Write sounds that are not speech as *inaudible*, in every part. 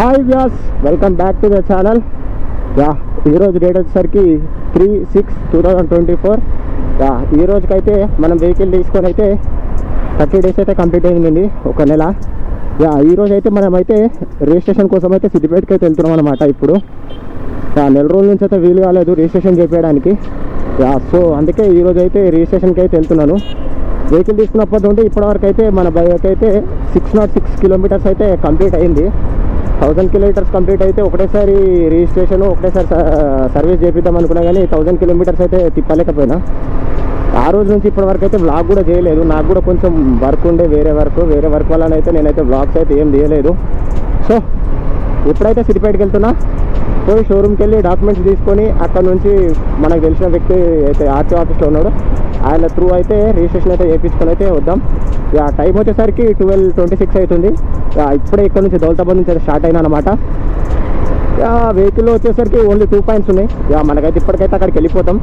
Hi Vyas welcome back to the channel yeah ఈరోజు date వచ్చేసరికి three six two thousand twenty four yeah ఈ రోజుకైతే మనం vehicle తీసుకొని అయితే థర్టీ డేస్ అయితే కంప్లీట్ అయిందండి ఒక నెల. యా ఈ రోజు అయితే మనం అయితే రిజిస్ట్రేషన్ కోసం అయితే సిద్దిపేటకి అయితే వెళ్తున్నాం అనమాట ఇప్పుడు. యా నెల రోజుల నుంచి అయితే వీలు కాలేదు రిజిస్ట్రేషన్ చేయడానికి యా సో అందుకే ఈరోజు అయితే రిజిస్ట్రేషన్కి అయితే వెళ్తున్నాను. వెహికల్ తీసుకున్నప్పటి నుండి ఇప్పటివరకు అయితే మన బైక్ అయితే సిక్స్ నాట్ సిక్స్ కిలోమీటర్స్ అయితే కంప్లీట్ అయింది. థౌజండ్ కిలోమీటర్స్ కంప్లీట్ అయితే ఒకటేసారి రిజిస్ట్రేషన్ ఒకటేసారి సర్వీస్ చేపిద్దాం అనుకున్నా కానీ థౌజండ్ కిలోమీటర్స్ అయితే తిప్పలేకపోయినా. ఆ రోజు నుంచి ఇప్పటి వరకు అయితే బ్లాగ్ కూడా చేయలేదు. నాకు కూడా కొంచెం వర్క్ ఉండే వేరే వర్క్ వేరే వర్క్ వల్ల అయితే నేనైతే బ్లాగ్స్ అయితే ఏం చేయలేదు సో ఎప్పుడైతే సిద్దిపేటకి వెళ్తున్నా పోయి షోరూమ్కి వెళ్ళి డాక్యుమెంట్స్ తీసుకొని అక్కడ నుంచి మనకు తెలిసిన వ్యక్తి అయితే ఆర్టీ ఆఫీస్లో ఉన్నాడు. ఆయన త్రూ అయితే రిజిస్ట్రేషన్ అయితే చేయించుకొని అయితే వద్దాం. ఇక టైం వచ్చేసరికి ట్వెల్వ్ ట్వంటీ సిక్స్ అవుతుంది. ఇక ఇప్పుడే ఇక్కడ నుంచి దౌలతాబాద్ నుంచి అయితే స్టార్ట్ అయినా అనమాట వెహికల్ వచ్చేసరికి ఓన్లీ టూ పాయింట్స్ ఉన్నాయి. ఇక మనకైతే ఇప్పటికైతే అక్కడికి వెళ్ళిపోతాం.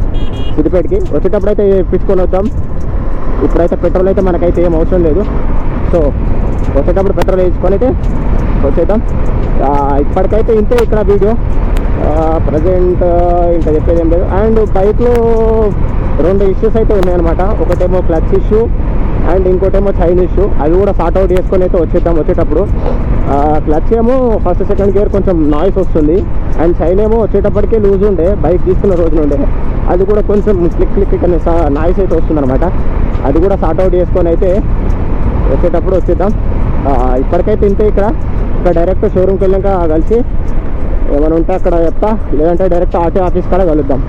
సిద్దిపేటకి వచ్చేటప్పుడు అయితే పిచ్చుకొని వద్దాం. ఇప్పుడైతే పెట్రోల్ అయితే మనకైతే ఏం అవసరం లేదు. సో వచ్చేటప్పుడు పెట్రోల్ వేసుకొని అయితే వచ్చేద్దాం. ఇప్పటికైతే ఇంతే ఇక్కడ వీడియో. ప్రజెంట్ ఇంకా చెప్పేది ఏం లేదు. అండ్ బైక్లో రెండు ఇష్యూస్ అయితే ఉన్నాయన్నమాట. ఒకటేమో క్లచ్ ఇష్యూ అండ్ ఇంకోటేమో చైన్ ఇష్యూ అవి కూడా సార్ట్ అవుట్ చేసుకొని అయితే వచ్చేద్దాం వచ్చేటప్పుడు. క్లచ్ ఏమో ఫస్ట్ సెకండ్ గేర్ కొంచెం నాయిస్ వస్తుంది. అండ్ చైన్ ఏమో వచ్చేటప్పటికే లూజ్ ఉండే బైక్ తీసుకున్న రోజు నుండే అది కూడా కొంచెం క్లిక్ క్లిక్ అనే నాయిస్ అయితే వస్తుందన్నమాట. అది కూడా సార్ట్ అవుట్ చేసుకొని అయితే వచ్చేటప్పుడు వచ్చేద్దాం. ఇప్పటికైతే ఇంతే ఇక్కడ. ఇక్కడ డైరెక్ట్ షోరూమ్కి వెళ్ళాక కలిసి ఏమైనా ఉంటే అక్కడ చెప్తా. లేదంటే డైరెక్ట్ ఆర్టీ ఆఫీస్ కాడ కలుద్దాం.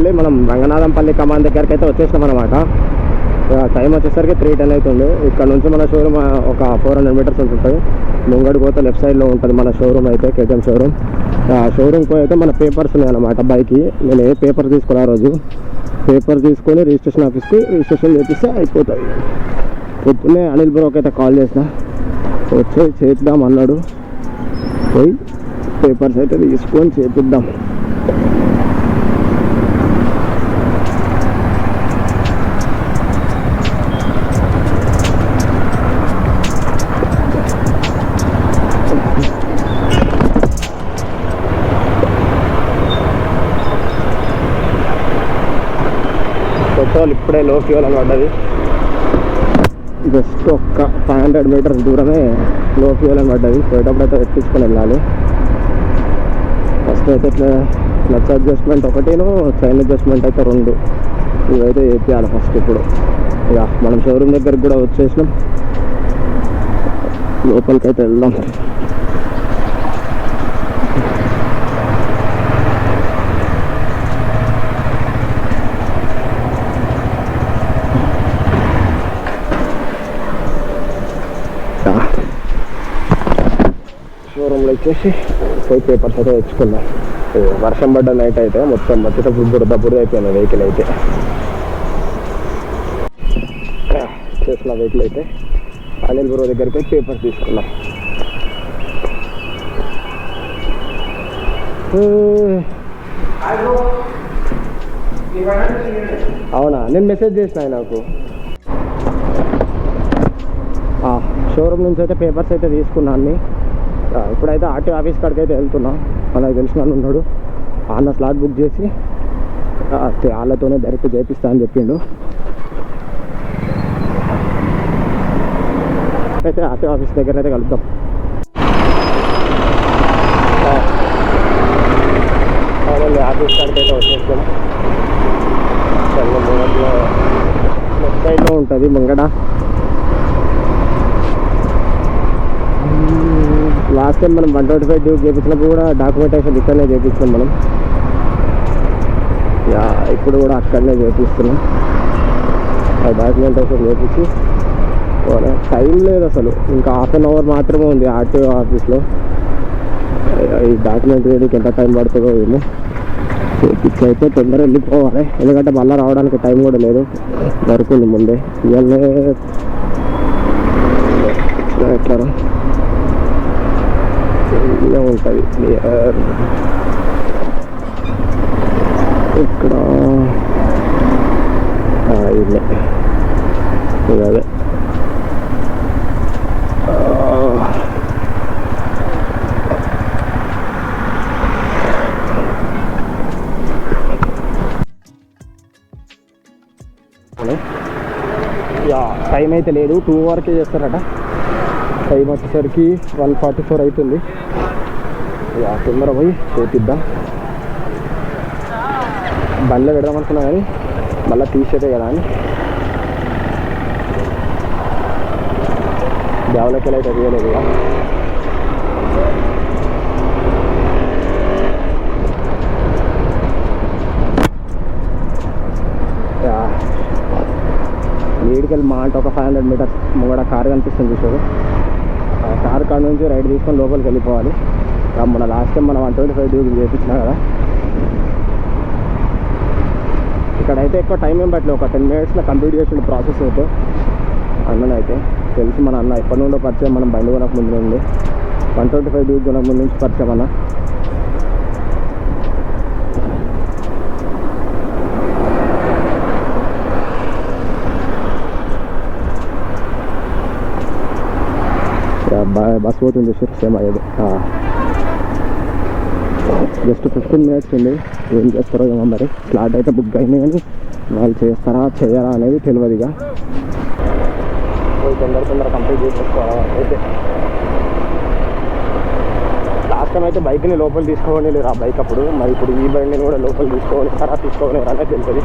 వెళ్ళి మనం రంగనాథంపల్లి కమాన్ దగ్గరికి అయితే వచ్చేసినాం అనమాట టైం వచ్చేసరికి త్రీ టెన్ అవుతుంది. ఇక్కడ నుంచి మన షోరూమ్ ఒక ఫోర్ హండ్రెడ్ మీటర్స్ ఉంటుంది ముంగడి పోతే లెఫ్ట్ సైడ్లో ఉంటుంది మన షోరూమ్ అయితే కేటీఎం షోరూమ్ ఆ షోరూమ్కి అయితే మన పేపర్స్ ఉన్నాయి అనమాట బైక్కి నేను ఏ పేపర్ తీసుకున్నా రోజు. పేపర్ తీసుకొని రిజిస్ట్రేషన్ ఆఫీస్కి రిజిస్ట్రేషన్ చేపిస్తే అయిపోతుంది పొద్దున్నే అనిల్ బ్రోకి అయితే కాల్ చేసిన. వచ్చి చేద్దాం అన్నాడు. పోయి పేపర్స్ అయితే తీసుకొని చేపిద్దాం. ఇప్పుడే లో ఫ్యూల్ అని పడ్డది. జస్ట్ ఒక్క ఫైవ్ హండ్రెడ్ మీటర్స్ దూరమే లో ఫ్యూల్ అని పడ్డది. పోయేటప్పుడు అయితే ఎక్కించుకొని వెళ్ళాలి. ఫస్ట్ అయితే ఇట్లా క్లచ్ అడ్జస్ట్మెంట్ ఒకటేను చైన్ అడ్జస్ట్మెంట్ అయితే రెండు. ఇవైతే చేయాలి ఫస్ట్ ఇప్పుడు. ఇక మనం షోరూమ్ దగ్గరికి కూడా వచ్చేసినాం. లోపలికి అయితే వెళ్దాం. వచ్చేసి పోయి పేపర్స్ అయితే తెచ్చుకున్నాం. వర్షం పడ్డ నైట్ అయితే మొత్తం వచ్చేటప్పుడు బురద బురద అయిపోయింది వెహికల్ అయితే. చేసిన వెహికల్ అయితే అనిల్ బ్రో దగ్గరికి పోయి పేపర్స్ తీసుకున్నాం. అవునా? నేను మెసేజ్ చేసిన నాకు షోరూమ్ నుంచి అయితే పేపర్స్ అయితే తీసుకున్నా అన్ని. ఇప్పుడైతే ఆర్టీ ఆఫీస్ కాడికి అయితే వెళ్తున్నా. మనకు తెలిసిన వాళ్ళు ఉన్నాడు. అన్న స్లాట్ బుక్ చేసి వాళ్ళతోనే డైరెక్ట్ చేపిస్తా అని చెప్పిండు. అయితే ఆర్టీ ఆఫీస్ దగ్గర అయితే కలుద్దాం ఆఫీస్ కాడికి అయితే వచ్చేస్తాం ముంగట్లో లెఫ్ట్ సైడ్లో ఉంటుంది ముంగడ. లాస్ట్ మనం వన్ ట్వంటీ ఫైవ్ డ్యూ చేయించినప్పుడు కూడా డాక్యుమెంటేషన్ ఇక్కడనే చేయించాం మనం. యా ఇప్పుడు కూడా అక్కడనే చేపిస్తున్నాం. ఆ డాక్యుమెంటేషన్ చేపించి టైం లేదు అసలు. ఇంకా హాఫ్ అన్ అవర్ మాత్రమే ఉంది ఆర్టీఓ ఆఫీస్లో ఈ డాక్యుమెంట్ వేయడానికి ఎంత టైం పడుతుందో ఏమో. చేపించి అయితే తొందరగా వెళ్ళిపోవాలి. ఎందుకంటే మళ్ళీ రావడానికి టైం కూడా లేదు. దొరుకుంది ముందే. ఇవన్నీ ఎట్లా ఇలా ఉంటుంది క్లియర్ ఇక్కడ ఇల్లే ఇది అదే యా టైం అయితే లేదు. టూ వరకే చేస్తారట. టైం వచ్చేసరికి వన్ ఫార్టీ ఫోర్ అవుతుంది యా తొందర పోయి చేపిద్దాం. బండ్లో పెడదాం అనుకున్నా కానీ మళ్ళీ తీసేదే కదా అని. దేవలకి అయితే తీయలేదు ఇక. వేడికెళ్ళి మా అంటే ఒక ఫైవ్ హండ్రెడ్ మీటర్స్ మూడ కార్ కనిపిస్తుంది చూసారు కార్ కాడ నుంచి రైడ్ తీసుకొని లోపలికి వెళ్ళిపోవాలి. మన లాస్ట్ టైం మనం వన్ ట్వంటీ ఫైవ్ డ్యూటీ చేయించినా కదా. ఇక్కడైతే ఎక్కువ టైం ఏం పట్టలేదు. ఒక టెన్ మినిట్స్లో కంప్లీట్ చేసిన ప్రాసెస్ అయితే. అన్ననైతే తెలిసి మన అన్న ఎప్పటి నుండో పరిచయం మనం బండి కొనక ముందు నుండి. వన్ ట్వంటీ ఫైవ్ డ్యూటీ కొనక ముందు నుంచి పరిచయం అన్న. పోతుంది సార్ సేమ్ అయ్యేది జస్ట్ ఫిఫ్టీన్ మినిట్స్ ఉంది ఏం చేస్తారో ఏమో మరి స్లాట్ అయితే బుక్ అయింది కానీ వాళ్ళు చేస్తారా చేయరా అనేది తెలియదు ఇక పోయి తొందర తొందర కంప్లీట్ చేసేసుకోవాలి అయితే లాస్ట్ టైం అయితే బైక్ని లోపల తీసుకోవాలి లేరు ఆ బైక్ అప్పుడు. మరి ఇప్పుడు ఈ బండిని కూడా లోపల తీసుకోవాలి సరా తీసుకోవాలి అనేది తెలుస్తుంది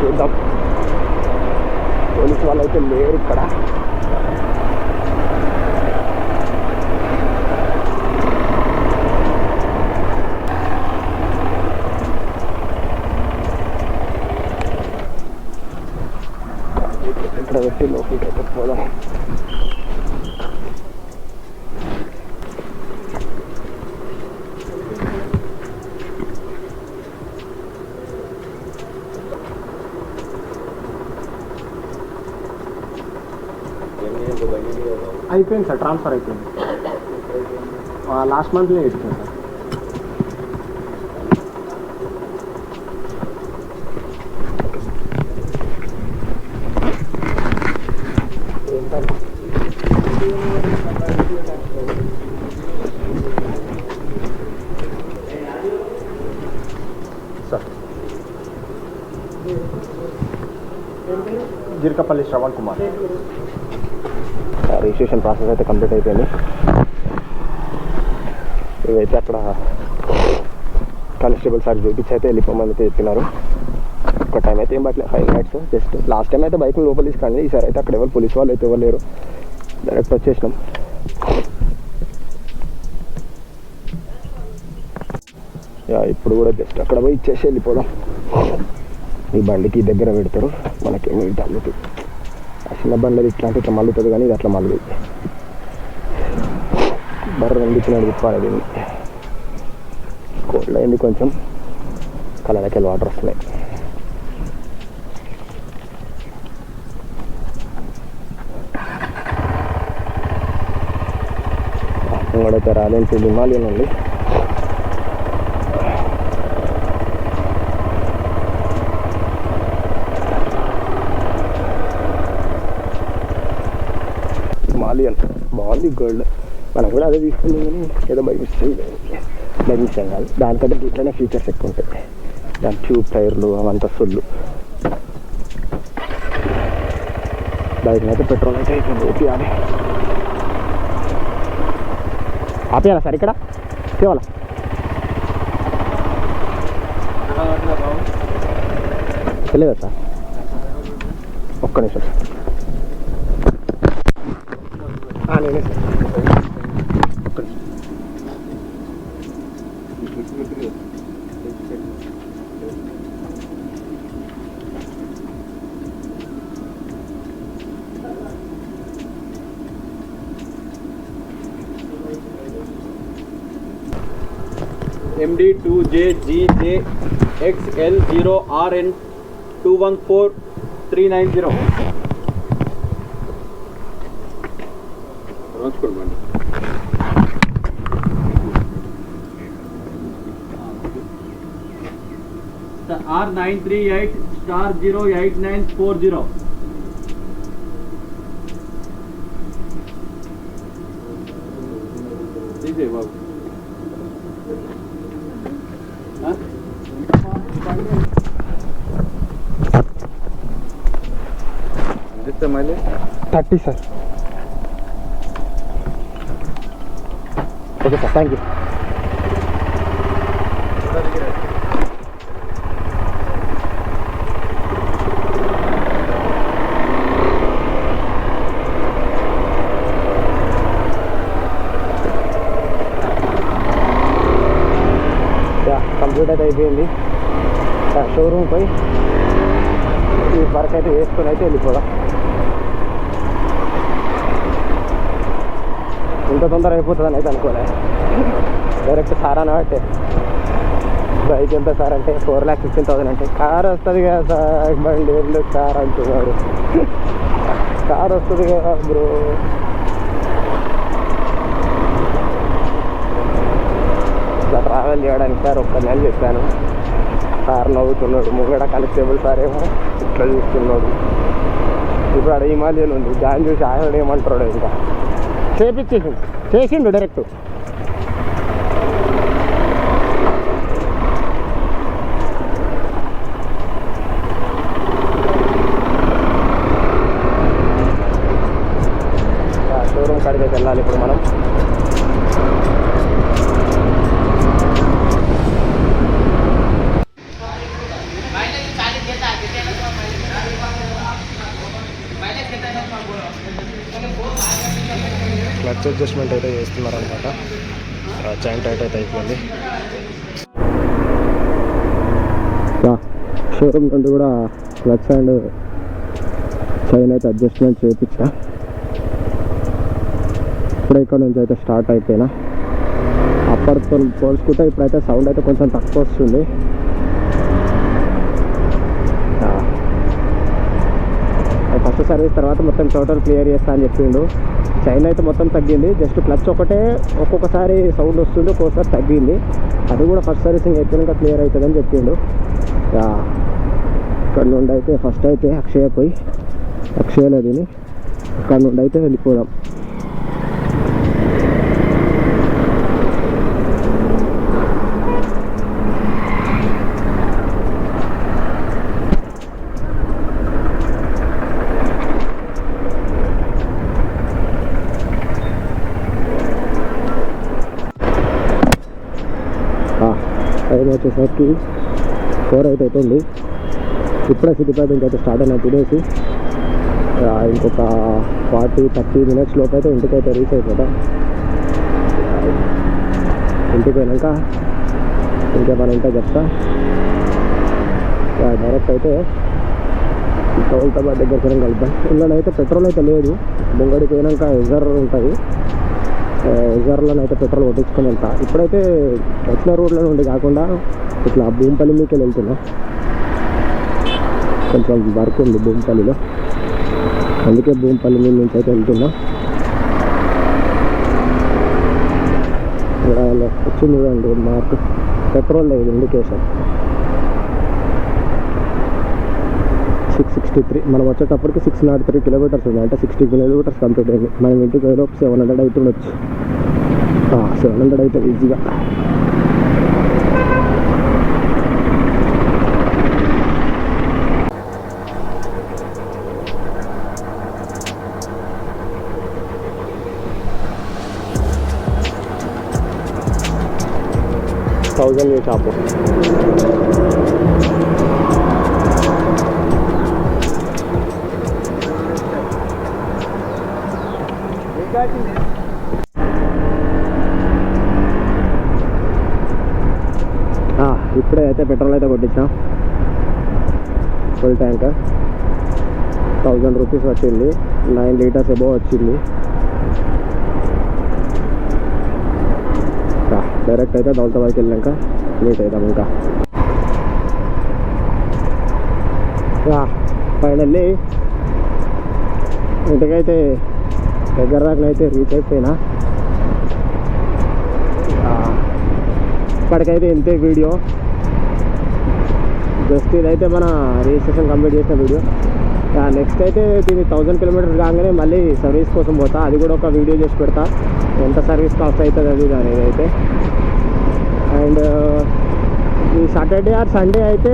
చూద్దాం. పోలీసు వాళ్ళు అయితే లేరు ఇక్కడ. ఇక్కడ పెట్టి లోపలికి అయితే పోదాం అయిపోయింది సార్ ట్రాన్స్ఫర్ అయిపోయింది లాస్ట్ మంత్లో ఇచ్చింది sir sir Shravan Kumar. Registration process అయితే కంప్లీట్ అయిపోయింది. ఇవైతే అక్కడ కానిస్టేబుల్ సార్ చూపించి అయితే వెళ్ళిపోమని అయితే చెప్పినారు. ఒక టైం అయితే ఏం పట్టలేదు five minutes just last time అయితే బైక్ లోపల తీసుకురండి ఈసారి అయితే అక్కడ ఎవరు పోలీస్ వాళ్ళు అయితే ఎవరు లేరు. డైరెక్ట్ వచ్చేసినాం. యా ఇప్పుడు కూడా జస్ట్ అక్కడ పోయి ఇచ్చేసి వెళ్ళిపోదాం. ఈ బండికి దగ్గర పెడతారు మనకేమో ఇటు అల్లుతుంది ఆ చిన్న ఇట్లా మల్లుతుంది కానీ ఇది అట్లా మళ్ళీ బర్ర రెండు ఇచ్చినట్టు తిప్పాలి దీన్ని. కోల్డ్ అయింది కొంచెం కళ్ళకి వాటర్ వస్తున్నాయి. కూడా అయితే ఎన్ఫీల్డ్ హిమాలయన్ ఉంది హిమాలయన్ బాగుంది గోల్డ్ మనం కూడా అదే తీసుకున్నాం కానీ ఏదో బై మిస్టేక్ బై మిస్టేక్ కాదు దానికంటే దీంట్లోనే ఫీచర్స్ ఎక్కువ ఉంటాయి దాని ట్యూబ్ టైర్లు అవంతా సొల్లు బైక్ అయితే పెట్రోల్ అయితే అయిపోయింది ఓపియాలి ఆపేయాలా సార్ ఇక్కడ కేవలం తెలియదా సార్ ఒక్క నిమిషం M D two J G J X L zero R N two one four three nine zero R nine three eight star zero eight nine four zero दीजिए बाबू ఎంత మళ్ళీ thirty sir okay sir thank you complete అయితే అయిపోయింది. Showroom పోయి ఈ work అయితే వేసుకొని అయితే వెళ్ళిపోదాం. ఇంత తొందర అయిపోతుందని అయితే అనుకోలే. డైరెక్ట్ సార్ అని బైక్ ఎంత సార్? అంటే ఫోర్ ల్యాక్ ఫిఫ్టీన్ థౌసండ్ అంటే కార్ వస్తుంది కదా సార్ బండి కార్ అంటున్నాడు. *laughs* కార్ వస్తుంది కదా బ్రో. ఇట్లా ట్రావెల్ చేయడానికి సార్ ఒక్క నెల చెప్పాను. సార్ నవ్వుతున్నాడు. ముంగడ కానిస్టేబుల్ సార్ ఏమో ఇట్లా చూస్తున్నాడు. ఇప్పుడు ఆడ హిమాలయన్ ఉంది. దాన్ని చూసి ఆయన ఏమంటాడు ఇంకా. చేపించేసిండు. చేసిండు డైరెక్ట్ షోరూమ్ కాడికి వెళ్ళాలి ఇప్పుడు మనం. క్లచ్ అడ్జస్ట్మెంట్ అయితే చేస్తున్నారనమాట జాయింట్ టైట్ అయితే అయిపోయింది. షోరూమ్ నుండి కూడా క్లచ్ అండ్ చైన్ అయితే అడ్జస్ట్మెంట్ చేయించా. ఇప్పుడు ఇక్కడ నుంచి అయితే స్టార్ట్ అయిపోయినా. అప్పటితో పోల్చుకుంటే ఇప్పుడైతే సౌండ్ అయితే కొంచెం తక్కువ వస్తుంది. ఫస్ట్ సర్వీస్ తర్వాత మొత్తం టోటల్ క్లియర్ చేస్తా అని చెప్పిండు. చైన్ అయితే మొత్తం తగ్గింది. జస్ట్ క్లచ్ ఒకటే ఒక్కొక్కసారి సౌండ్ వస్తుంది ఒక్కొక్కసారి తగ్గింది. అది కూడా ఫస్ట్ సర్వీసింగ్ అయిపోయినాక క్లియర్ అవుతుందని చెప్పిండు. ఇక్కడ నుండి అయితే ఫస్ట్ అయితే అక్షయ పోయి అక్షయలో తిని ఇక్కడ నుండి అయితే వెళ్ళిపోదాం టైం వచ్చేసరికి ఫోర్ అయితే అవుతుంది. ఇప్పుడే సిటీ పైపింగ్ అయితే స్టార్ట్ అయినా తినేసి. ఇంకొక ఫార్టీ థర్టీ మినిట్స్ లోపు అయితే ఇంటికైతే రీచ్ అయిపోతాం. ఇంటికి పోయినాక ఇంకేమైనా ఉంటే చెప్తా. డైరెక్ట్ అయితే కౌల్తాబాద్ దగ్గర కూడా కలుద్దాం. ఇందులో అయితే పెట్రోల్ అయితే లేదు. బొంగడికి పోయినాక ఎజర్ ఉంటుంది ఎజర్లో అయితే పెట్రోల్ కొట్టించుకొని వెళ్తా. ఇప్పుడైతే వచ్చిన రోడ్ల నుండి కాకుండా ఇట్లా భూమిపల్లి మీకు వెళ్తున్నా. కొంచెం వర్క్ ఉంది భూమిపల్లిలో. అందుకే భూమిపల్లి మీద నుంచి అయితే వెళ్తున్నా. వచ్చింది చూడండి మార్క్. పెట్రోల్ లేదు ఇండికేషన్. సిక్స్ సిక్స్టీ త్రీ మనం వచ్చేటప్పటికి సిక్స్ నాట్ త్రీ కిలోమీటర్స్ ఉంది. అంటే సిక్స్టీ కిలోమీటర్స్ కంప్లీట్ అయింది. మనం ఇంటికి వెళ్ళి సెవెన్ హండ్రెడ్ అవుతుండొచ్చు సెవెన్ హండ్రెడ్ అవుతుంది ఈజీగా థౌజండ్ మీ షాపు. ఇప్పుడే అయితే పెట్రోల్ అయితే కొట్టించాం. Full tank. థౌజండ్ రూపీస్ వచ్చింది. నైన్ లీటర్స్ ఎబో వచ్చింది ఆ, డైరెక్ట్ అయితే దౌలతాబాద్కి వెళ్ళాక మీట్ అవుతాం ఇంకా. ఫైనల్లీ ఇంటికైతే దగ్గర దాకానైతే రీచ్ అయిపోయినా. ఇప్పటికైతే ఇంతే వీడియో జస్ట్ ఇదైతే మన రిజిస్ట్రేషన్ కంప్లీట్ చేసిన వీడియో నెక్స్ట్ అయితే దీన్ని థౌజండ్ కిలోమీటర్స్ కాగానే మళ్ళీ సర్వీస్ కోసం పోతా. అది కూడా ఒక వీడియో చేసి పెడతా. ఎంత సర్వీస్ కాస్ట్ అవుతుంది అది అనేది అయితే అండ్ ఈ సాటర్డే ఆర్ సండే అయితే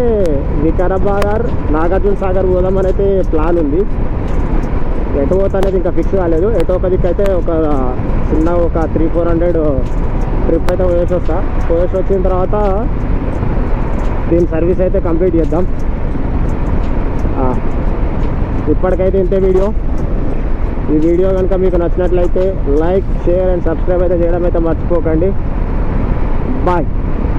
వికారాబాద్ ఆర్ నాగార్జున సాగర్ పోదామని అయితే ప్లాన్ ఉంది. ఎటు పోతా అనేది ఇంకా ఫిక్స్ కాలేదు. ఎటో ఒక దిక్కు అయితే ఒక చిన్న ఒక త్రీ ఫోర్ హండ్రెడ్ ట్రిప్ అయితే పోయేసి వస్తా. పోయేసి వచ్చిన తర్వాత దీని సర్వీస్ అయితే కంప్లీట్ చేద్దాం. ఇప్పటికైతే ఇంతే వీడియో. ఈ వీడియో కనుక మీకు నచ్చినట్లయితే లైక్ షేర్ అండ్ సబ్స్క్రైబ్ అయితే చేయడం అయితే మర్చిపోకండి. Bye.